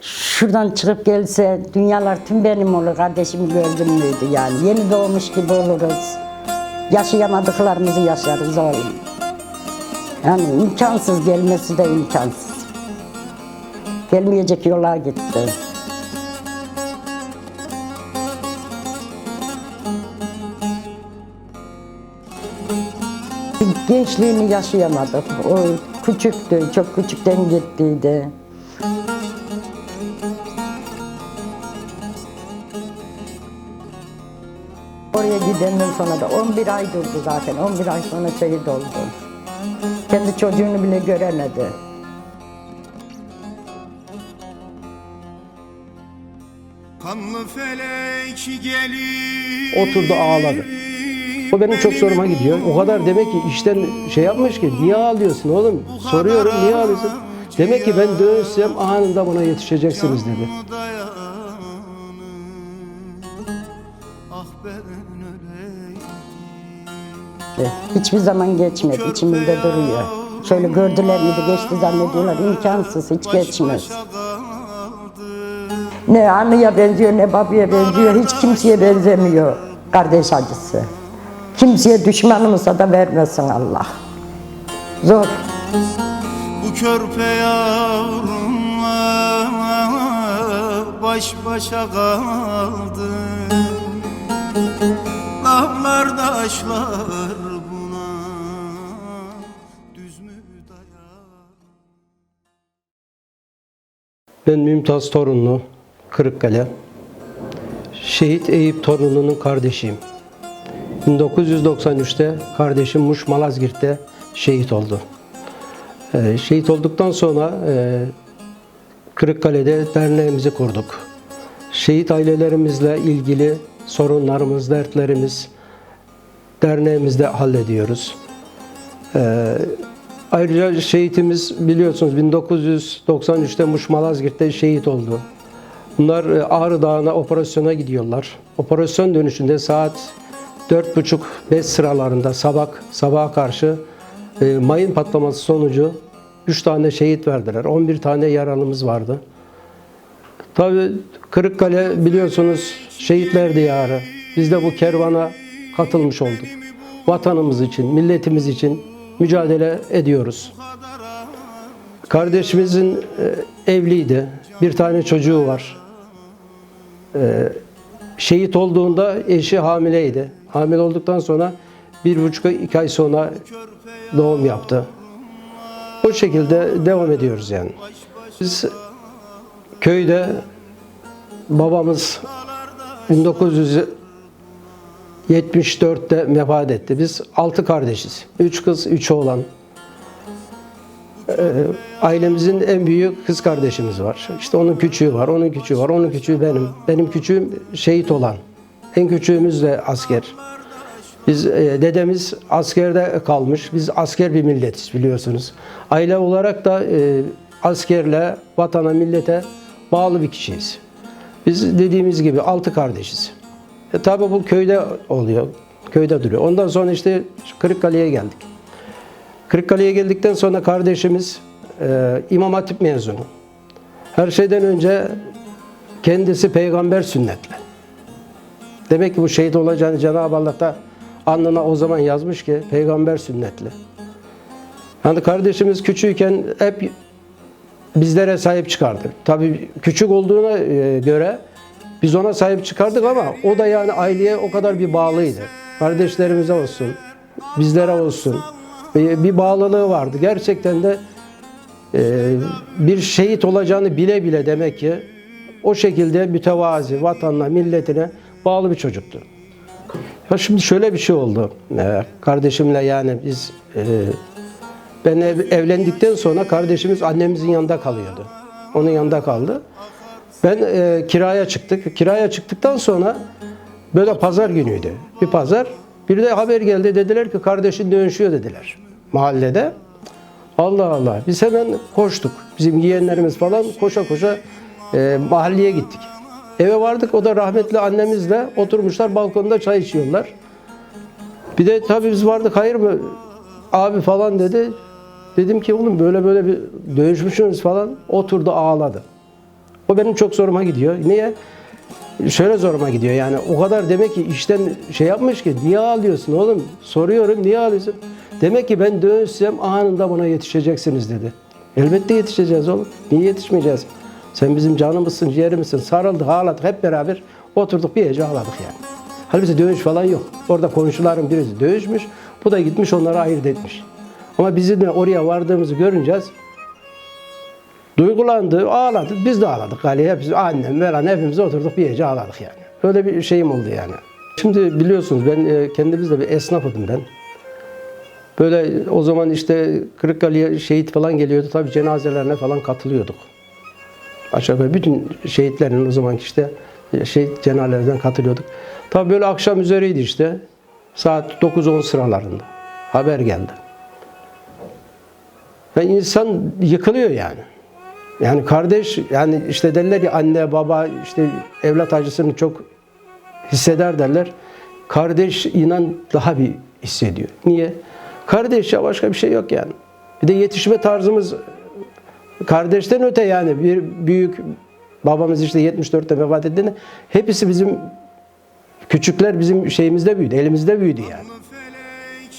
şuradan çıkıp gelse dünyalar tüm benim olur kardeşimi gördüm müydü yani. Yeni doğmuş gibi oluruz. Yaşayamadıklarımızı yaşarız oğlum. Yani imkansız gelmesi de imkansız. Gelmeyecek yola gitti. Gençliğini yaşayamadık. O küçüktü, çok küçükten gittiydi. Oraya gidenden sonra da 11 ay durdu zaten. 11 ay sonra şehit oldu. Kendi çocuğunu bile göremedi. Kanlı felek gelir Oturdu ağladı. O benim çok soruma gidiyor. O kadar demek ki işten şey yapmış ki niye ağlıyorsun oğlum? Soruyorum niye ağlıyorsun? Demek ki ben dönsem anında buna yetişeceksiniz dedi. Hiçbir zaman geçmedi. içimizde duruyor. Şöyle gördüler miydi geçti zannediyorlar. imkansız hiç geçmez. Ne anıya benziyor ne babaya benziyor. Hiç kimseye benzemiyor kardeş acısı. Kimseye düşmanımıza da vermesin Allah. Zor. Bu körpe yavrumla baş başa kaldı Dağlar taşlar Ben Mümtaz Torunlu, Kırıkkale. Şehit Eyüp Torunlu'nun kardeşiyim. 1993'te kardeşim Muş Malazgirt'te şehit oldu. Ee, şehit olduktan sonra e, Kırıkkale'de derneğimizi kurduk. Şehit ailelerimizle ilgili sorunlarımız, dertlerimiz derneğimizde hallediyoruz. Ayrıca şehitimiz biliyorsunuz 1993'te Muş Malazgirt'te şehit oldu. Bunlar e, Ağrı Dağı'na operasyona gidiyorlar. Operasyon dönüşünde saat 4.30-5 sıralarında sabah sabaha karşı e, mayın patlaması sonucu 3 tane şehit verdiler. 11 tane yaralımız vardı. Tabii Kırıkkale biliyorsunuz şehitler diyarı. Biz de bu kervana katılmış olduk. Vatanımız için, milletimiz için mücadele ediyoruz. Kardeşimizin e, evliydi. Bir tane çocuğu var. E, Şehit olduğunda eşi hamileydi. Hamile olduktan sonra bir buçuk iki ay sonra doğum yaptı. O şekilde devam ediyoruz yani. Biz köyde babamız 1974'te vefat etti. Biz altı kardeşiz. Üç kız, üç oğlan. Ee, ailemizin en büyük kız kardeşimiz var. İşte onun küçüğü var, onun küçüğü var, onun küçüğü benim. Benim küçüğüm şehit olan. En küçüğümüz de asker. Biz e, dedemiz askerde kalmış. Biz asker bir milletiz biliyorsunuz. Aile olarak da e, askerle, vatana, millete bağlı bir kişiyiz. Biz dediğimiz gibi altı kardeşiz. E, tabii bu köyde oluyor. Köyde duruyor. Ondan sonra işte Kırıkkale'ye geldik. Kırıkkale'ye geldikten sonra kardeşimiz e, İmam Hatip mezunu. Her şeyden önce kendisi peygamber sünnetli. Demek ki bu şehit olacağını Cenab-ı Allah da alnına o zaman yazmış ki peygamber sünnetli. Yani kardeşimiz küçükken hep bizlere sahip çıkardı. Tabii küçük olduğuna e, göre biz ona sahip çıkardık ama o da yani aileye o kadar bir bağlıydı. Kardeşlerimize olsun, bizlere olsun bir bağlılığı vardı. Gerçekten de e, bir şehit olacağını bile bile demek ki o şekilde mütevazi, vatanına, milletine bağlı bir çocuktu. Ya şimdi şöyle bir şey oldu. Ee, kardeşimle yani biz e, ben ev- evlendikten sonra kardeşimiz annemizin yanında kalıyordu. Onun yanında kaldı. Ben e, kiraya çıktık. Kiraya çıktıktan sonra böyle pazar günüydü. Bir pazar. Bir de haber geldi dediler ki kardeşin dönüşüyor dediler mahallede. Allah Allah. Biz hemen koştuk. Bizim yeğenlerimiz falan koşa koşa e, mahalleye gittik. Eve vardık. O da rahmetli annemizle oturmuşlar balkonda çay içiyorlar. Bir de tabii biz vardık hayır mı abi falan dedi. Dedim ki oğlum böyle böyle bir dövüşmüşsünüz falan. Oturdu ağladı. O benim çok zoruma gidiyor. Niye? Şöyle zoruma gidiyor yani o kadar demek ki işten şey yapmış ki niye ağlıyorsun oğlum? Soruyorum niye ağlıyorsun? Demek ki ben dönsem anında buna yetişeceksiniz dedi. Elbette yetişeceğiz oğlum. Niye yetişmeyeceğiz? Sen bizim canımızsın, ciğerimizsin. Sarıldık, ağladık hep beraber oturduk bir gece ağladık yani. Halbuki dövüş falan yok. Orada komşuların birisi dövüşmüş. Bu da gitmiş onları ayırt etmiş. Ama bizim de oraya vardığımızı görünce duygulandı, ağladı. Biz de ağladık. Ali hepsi annem, Meran hepimiz oturduk bir gece ağladık yani. Öyle bir şeyim oldu yani. Şimdi biliyorsunuz ben e, kendimiz de bir esnafıdım ben. Böyle o zaman işte Kırıkkale'ye şehit falan geliyordu. Tabii cenazelerine falan katılıyorduk. Aşağı yukarı bütün şehitlerin o zamanki işte şehit cenazelerden katılıyorduk. Tabii böyle akşam üzeriydi işte. Saat 9-10 sıralarında. Haber geldi. Ve insan yıkılıyor yani. Yani kardeş yani işte derler ya anne baba işte evlat acısını çok hisseder derler. Kardeş inan daha bir hissediyor. Niye? Kardeş ya başka bir şey yok yani. Bir de yetişme tarzımız kardeşten öte yani bir büyük babamız işte 74'te vefat ettiğinde hepsi bizim küçükler bizim şeyimizde büyüdü, elimizde büyüdü yani.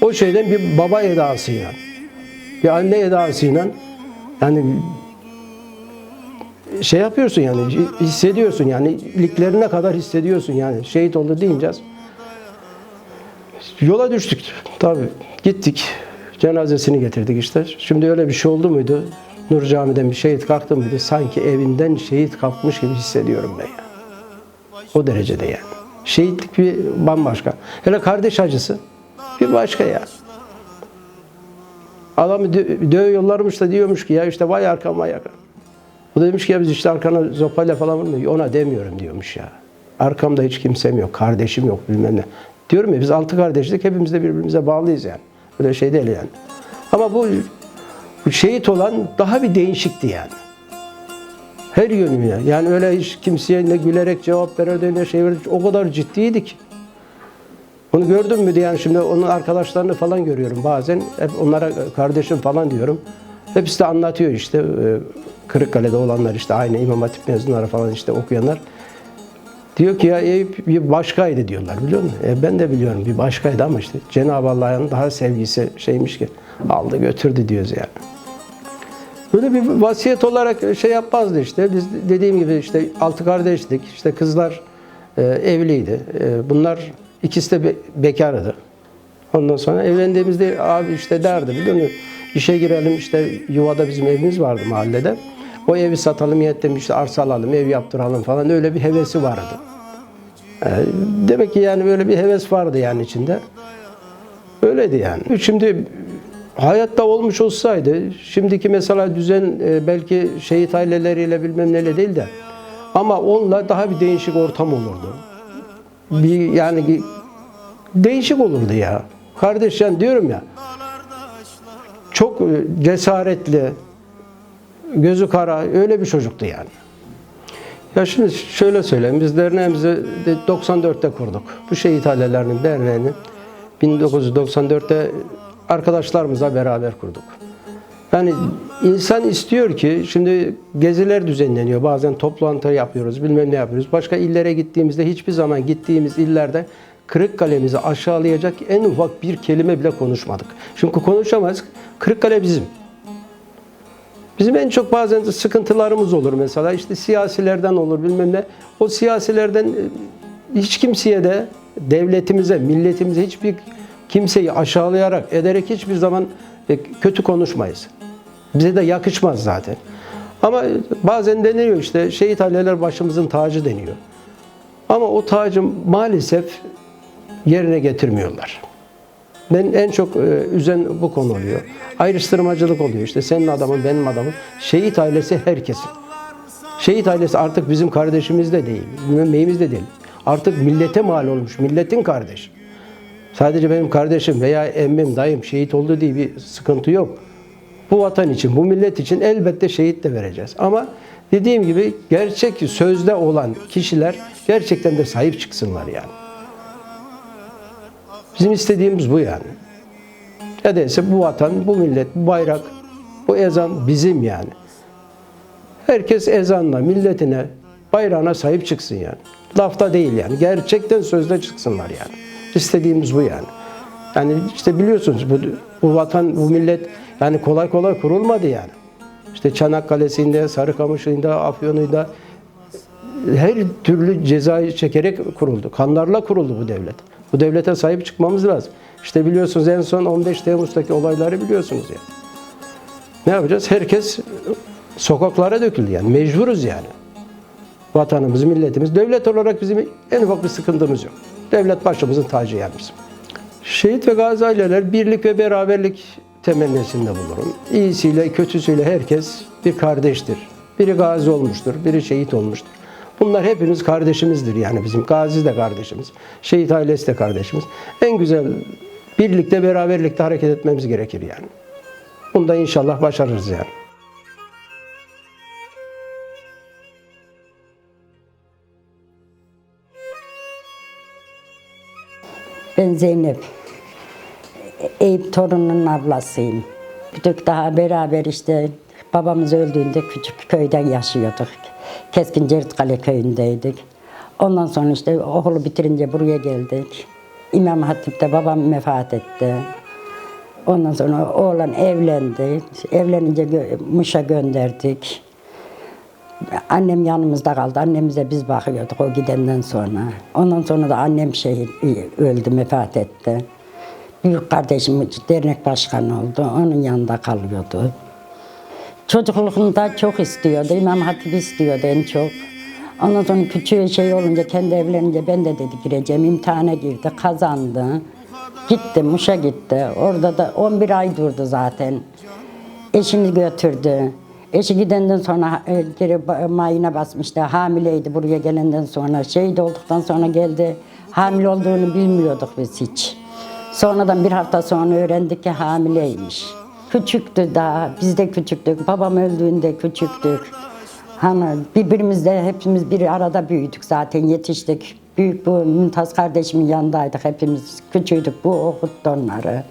O şeyden bir baba edasıyla, bir anne edasıyla yani şey yapıyorsun yani hissediyorsun yani iliklerine kadar hissediyorsun yani. Şehit oldu deyince yola düştük. Tabii gittik cenazesini getirdik işte. Şimdi öyle bir şey oldu muydu? Nur Cami'den bir şehit kalktı mıydı? Sanki evinden şehit kalkmış gibi hissediyorum ben ya o derecede yani. Şehitlik bir bambaşka. Hele kardeş acısı bir başka ya. Adamı dö- dövüyorlarmış da diyormuş ki ya işte vay arkam vay arkam. O da demiş ki ya biz işte arkana zopayla falan vurmuyor. Ona demiyorum diyormuş ya. Arkamda hiç kimsem yok, kardeşim yok bilmem ne. Diyorum ya biz altı kardeşlik hepimiz de birbirimize bağlıyız yani. Öyle şey değil yani. Ama bu, bu şehit olan daha bir değişikti yani. Her yönüyle. Yani öyle hiç kimseye ne gülerek cevap verirdi ne şey verirdi. O kadar ciddiydi ki. Onu gördün mü diye yani şimdi onun arkadaşlarını falan görüyorum bazen. Hep onlara kardeşim falan diyorum. Hepsi de anlatıyor işte e, Kırıkkale'de olanlar işte aynı İmam Hatip mezunları falan işte okuyanlar. Diyor ki ya Eyüp bir başkaydı diyorlar biliyor musun? E, ben de biliyorum bir başkaydı ama işte Cenab-ı Allah'ın daha sevgisi şeymiş ki aldı götürdü diyoruz yani. Böyle bir vasiyet olarak şey yapmazdı işte. Biz dediğim gibi işte altı kardeştik. İşte kızlar e, evliydi. E, bunlar ikisi de be- bekardı. Ondan sonra evlendiğimizde abi işte derdi biliyor musun? İşe girelim işte yuvada bizim evimiz vardı mahallede. O evi satalım yettim işte arsa alalım, ev yaptıralım falan öyle bir hevesi vardı. E, demek ki yani böyle bir heves vardı yani içinde. Öyleydi yani. Şimdi hayatta olmuş olsaydı, şimdiki mesela düzen e, belki şehit aileleriyle bilmem neyle değil de ama onunla daha bir değişik ortam olurdu. Bir yani değişik olurdu ya. Kardeş yani diyorum ya çok e, cesaretli, gözü kara öyle bir çocuktu yani. Ya şimdi şöyle söyleyeyim, biz derneğimizi de 94'te kurduk. Bu şehit ailelerinin derneğini 1994'te arkadaşlarımızla beraber kurduk. Yani insan istiyor ki şimdi geziler düzenleniyor. Bazen toplantı yapıyoruz, bilmem ne yapıyoruz. Başka illere gittiğimizde hiçbir zaman gittiğimiz illerde Kırıkkale'mizi aşağılayacak en ufak bir kelime bile konuşmadık. Çünkü konuşamaz. Kırıkkale bizim. Bizim en çok bazen sıkıntılarımız olur mesela işte siyasilerden olur bilmem ne. O siyasilerden e, hiç kimseye de devletimize, milletimize hiçbir kimseyi aşağılayarak ederek hiçbir zaman e, kötü konuşmayız. Bize de yakışmaz zaten. Ama bazen deniyor işte şehit aileler başımızın tacı deniyor. Ama o tacı maalesef yerine getirmiyorlar. Ben en çok e, üzen bu konu oluyor. Ayrıştırmacılık oluyor. İşte senin adamın, benim adamım. Şehit ailesi herkesin. Şehit ailesi artık bizim kardeşimiz de değil, müminimiz de değil. Artık millete mal olmuş, milletin kardeşi. Sadece benim kardeşim veya emmim, dayım şehit oldu diye bir sıkıntı yok. Bu vatan için, bu millet için elbette şehit de vereceğiz. Ama dediğim gibi gerçek sözde olan kişiler gerçekten de sahip çıksınlar yani. Bizim istediğimiz bu yani. Nedense bu vatan, bu millet, bu bayrak, bu ezan bizim yani. Herkes ezanla, milletine, bayrağına sahip çıksın yani. Lafta değil yani. Gerçekten sözde çıksınlar yani. İstediğimiz bu yani. Yani işte biliyorsunuz bu, bu vatan, bu millet yani kolay kolay kurulmadı yani. İşte Çanakkale'sinde, Sarıkamış'ında, Afyon'unda her türlü cezayı çekerek kuruldu. Kanlarla kuruldu bu devlet. Bu devlete sahip çıkmamız lazım. İşte biliyorsunuz en son 15 Temmuz'daki olayları biliyorsunuz yani. Ne yapacağız? Herkes sokaklara döküldü yani. Mecburuz yani. Vatanımız, milletimiz. Devlet olarak bizim en ufak bir sıkıntımız yok. Devlet başımızın tacı yani bizim. Şehit ve gazi aileler birlik ve beraberlik temennisinde bulurum. İyisiyle, kötüsüyle herkes bir kardeştir. Biri gazi olmuştur, biri şehit olmuştur. Bunlar hepimiz kardeşimizdir yani bizim. Gazi de kardeşimiz, şehit ailesi de kardeşimiz. En güzel birlikte, beraberlikte hareket etmemiz gerekir yani. Bunda inşallah başarırız yani. Ben Zeynep. Eyüp torununun ablasıyım. Bir daha beraber işte babamız öldüğünde küçük köyden yaşıyorduk. Keskin Ceritkale köyündeydik. Ondan sonra işte okulu bitirince buraya geldik. İmam Hatip'te babam vefat etti. Ondan sonra oğlan evlendi. Evlenince Muş'a gönderdik. Annem yanımızda kaldı. Annemize biz bakıyorduk o gidenden sonra. Ondan sonra da annem şey öldü, vefat etti. Büyük kardeşim dernek başkanı oldu. Onun yanında kalıyordu. Çocukluğunda çok istiyordu. İmam Hatip istiyordu en çok. Ondan sonra küçüğü şey olunca kendi evlenince ben de dedi gireceğim. İmtihana girdi, kazandı. Gitti, Muş'a gitti. Orada da 11 ay durdu zaten. Eşini götürdü. Eşi gidenden sonra e, geri mayına basmıştı. Hamileydi buraya gelenden sonra. Şehit olduktan sonra geldi. Hamile olduğunu bilmiyorduk biz hiç. Sonradan bir hafta sonra öğrendik ki hamileymiş. Küçüktü daha, biz de küçüktük. Babam öldüğünde küçüktük. Hani birbirimizle hepimiz bir arada büyüdük zaten yetiştik. Büyük bu Mümtaz kardeşimin yanındaydık hepimiz küçüydük bu okuttu onları.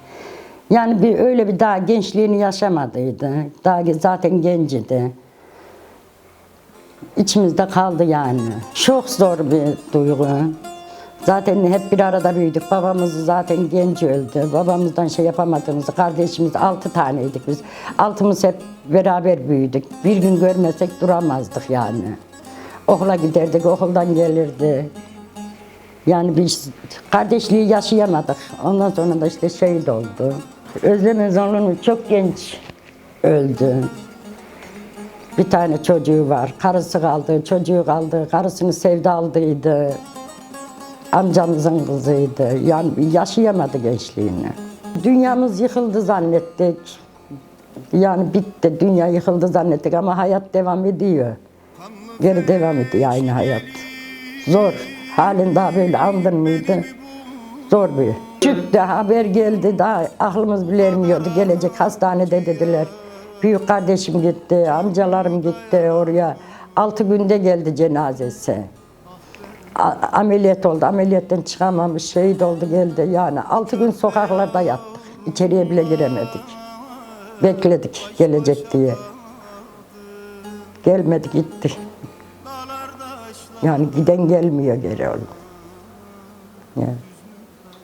Yani bir öyle bir daha gençliğini yaşamadıydı. Daha zaten gencidi. İçimizde kaldı yani. Çok zor bir duygu. Zaten hep bir arada büyüdük. Babamız zaten genç öldü. Babamızdan şey yapamadığımız, kardeşimiz altı taneydik biz. Altımız hep beraber büyüdük. Bir gün görmesek duramazdık yani. Okula giderdik, okuldan gelirdi. Yani biz kardeşliği yaşayamadık. Ondan sonra da işte şehit oldu. Özlem Özal'ın çok genç öldü. Bir tane çocuğu var. Karısı kaldı, çocuğu kaldı. Karısını sevdalıydı. Amcamızın kızıydı. Yani yaşayamadı gençliğini. Dünyamız yıkıldı zannettik. Yani bitti, dünya yıkıldı zannettik ama hayat devam ediyor. Geri devam ediyor aynı hayat. Zor. Halin daha böyle andın mıydı? Zor bir. Çıktı haber geldi daha aklımız bile ermiyordu. Gelecek hastanede dediler. Büyük kardeşim gitti, amcalarım gitti oraya. Altı günde geldi cenazesi. Ameliyat oldu. Ameliyattan çıkamamış, şehit oldu geldi. Yani altı gün sokaklarda yattık. İçeriye bile giremedik. Bekledik gelecek diye. Gelmedi gitti. Yani giden gelmiyor geri oğlum. Yani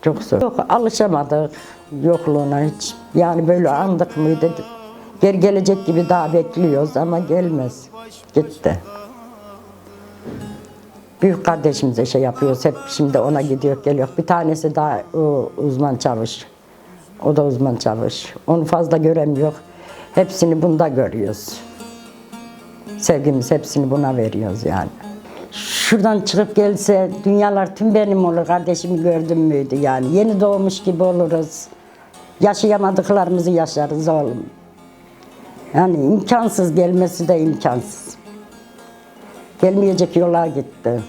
çok zor. Yok alışamadık yokluğuna hiç. Yani böyle andık mıydı? Geri gelecek gibi daha bekliyoruz ama gelmez. Gitti. Büyük kardeşimize şey yapıyoruz. Hep şimdi ona gidiyor geliyor. Bir tanesi daha o, uzman çavuş. O da uzman çavuş. Onu fazla göremiyor. Hepsini bunda görüyoruz. Sevgimiz hepsini buna veriyoruz yani. Şuradan çıkıp gelse dünyalar tüm benim olur kardeşimi gördüm müydü yani. Yeni doğmuş gibi oluruz. Yaşayamadıklarımızı yaşarız oğlum. Yani imkansız gelmesi de imkansız. Gelmeyecek yola gitti.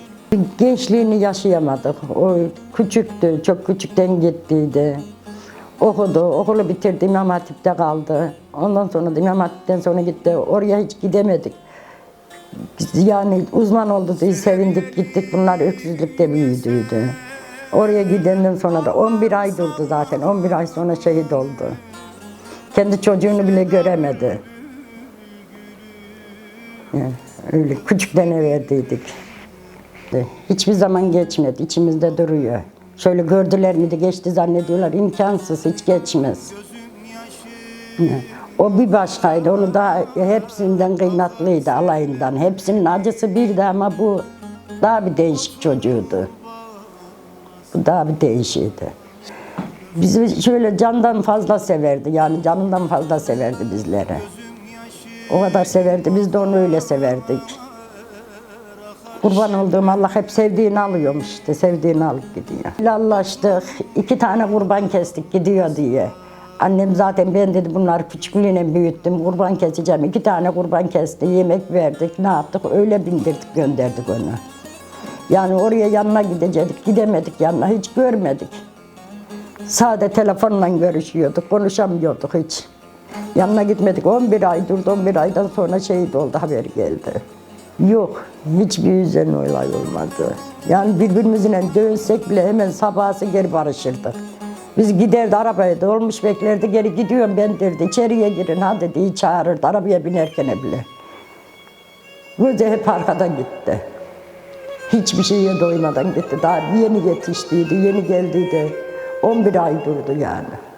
Gençliğini yaşayamadık. O küçüktü, çok küçükten gittiydi. Okudu, okulu bitirdi, İmam Hatip'te kaldı. Ondan sonra da İmam Hatip'ten sonra gitti. Oraya hiç gidemedik. Yani uzman oldu diye sevindik gittik. Bunlar öksüzlükte büyüdüydü. Oraya gidenden sonra da 11 ay durdu zaten. 11 ay sonra şehit oldu. Kendi çocuğunu bile göremedi. Yani öyle küçükten verdiydik. Hiçbir zaman geçmedi, içimizde duruyor. Şöyle gördüler mi de geçti zannediyorlar, imkansız, hiç geçmez. Yani O bir başkaydı, onu da hepsinden kıymatlıydı, alayından. Hepsinin acısı birdi ama bu daha bir değişik çocuğuydu. Bu daha bir değişiydi. Bizi şöyle candan fazla severdi, yani canından fazla severdi bizleri. O kadar severdi, biz de onu öyle severdik. Kurban olduğum Allah hep sevdiğini alıyormuş işte, sevdiğini alıp gidiyor. Helallaştık, iki tane kurban kestik gidiyor diye. Annem zaten ben dedi bunları küçüklüğüne büyüttüm, kurban keseceğim. İki tane kurban kesti, yemek verdik, ne yaptık? Öyle bindirdik, gönderdik onu. Yani oraya yanına gidecektik, gidemedik yanına, hiç görmedik. Sade telefonla görüşüyorduk, konuşamıyorduk hiç. Yanına gitmedik, 11 ay durdu, 11 aydan sonra şehit oldu, haber geldi. Yok, hiçbir üzerine olay olmadı. Yani birbirimizle dövsek bile hemen sabahsı geri barışırdık. Biz giderdi arabaya dolmuş beklerdi, geri gidiyorum ben derdi, içeriye girin ha dedi, çağırırdı arabaya binerken bile. Gözü hep arkada gitti. Hiçbir şeye doymadan gitti. Daha yeni yetiştiydi, yeni geldiydi. 11 ay durdu yani.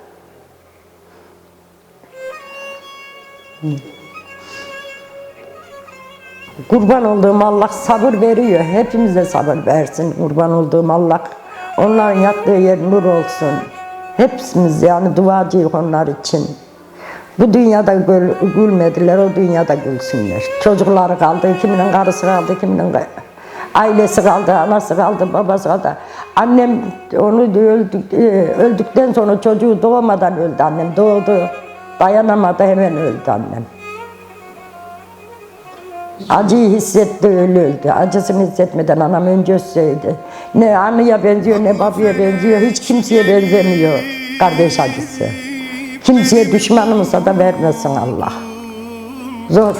Kurban olduğum Allah sabır veriyor. Hepimize sabır versin. Kurban olduğum Allah. Onların yattığı yer nur olsun. Hepsimiz yani duacıyız onlar için. Bu dünyada gül- gülmediler, o dünyada gülsünler. Çocukları kaldı, kiminin karısı kaldı, kiminin ailesi kaldı, anası kaldı, babası kaldı. Annem onu öldük, e, öldükten sonra çocuğu doğmadan öldü annem. Doğdu, dayanamadı hemen öldü annem. Acıyı hissetti öyle öldü. Acısını hissetmeden anam önce ölseydi. Ne anıya benziyor ne babaya benziyor. Hiç kimseye benzemiyor kardeş acısı. Kimseye düşmanımıza da vermesin Allah. Zor.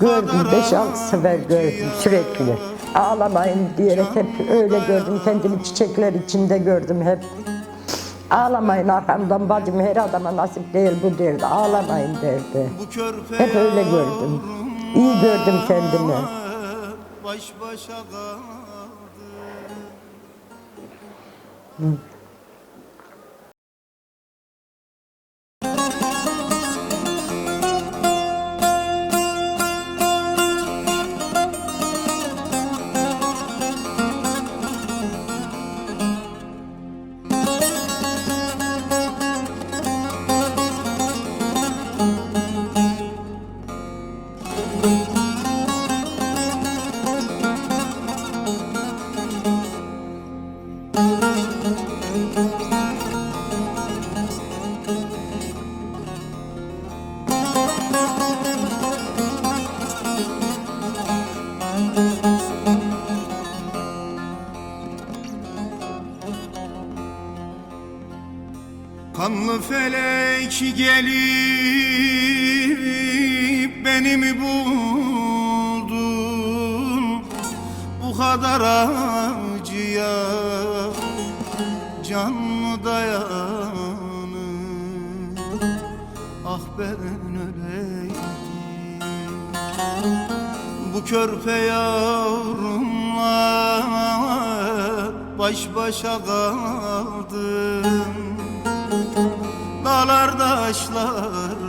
Gördüm, beş altı sefer gördüm sürekli. Ağlamayın diyerek hep öyle gördüm. Kendimi çiçekler içinde gördüm hep. Ağlamayın arkamdan bacım her adama nasip değil bu derdi. Ağlamayın derdi. Hep öyle gördüm. İyi gördüm kendimi. baş başa kaldı felek gelip beni mi buldun? Bu kadar acıya can mı dayanır? Ah ben öleydim. Bu körpe yavrumla baş başa kaldım Dağlar taşlar